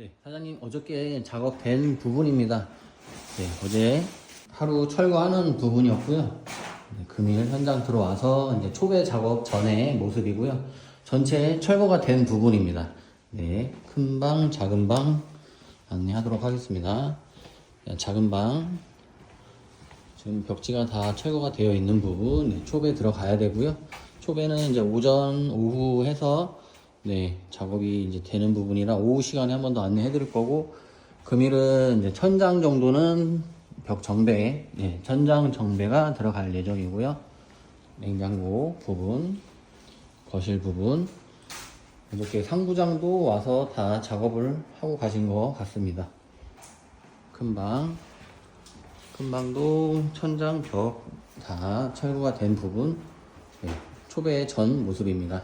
네, 사장님 어저께 작업된 부분입니다. 네, 어제 하루 철거하는 부분이었고요. 네, 금일 현장 들어와서 이제 초배 작업 전의 모습이고요. 전체 철거가 된 부분입니다. 네, 큰 방, 작은 방 안내하도록 하겠습니다. 네, 작은 방 지금 벽지가 다 철거가 되어 있는 부분 네, 초배 들어가야 되고요. 초배는 이제 오전, 오후 해서 네 작업이 이제 되는 부분이라 오후 시간에 한 번 더 안내해 드릴 거고 금일은 이제 천장 정도는 벽 정배, 네, 천장 정배가 들어갈 예정이고요. 냉장고 부분, 거실 부분, 이렇게 상부장도 와서 다 작업을 하고 가신 것 같습니다. 큰 방, 큰 방도 천장 벽 다 철거가 된 부분 네, 초배 전 모습입니다.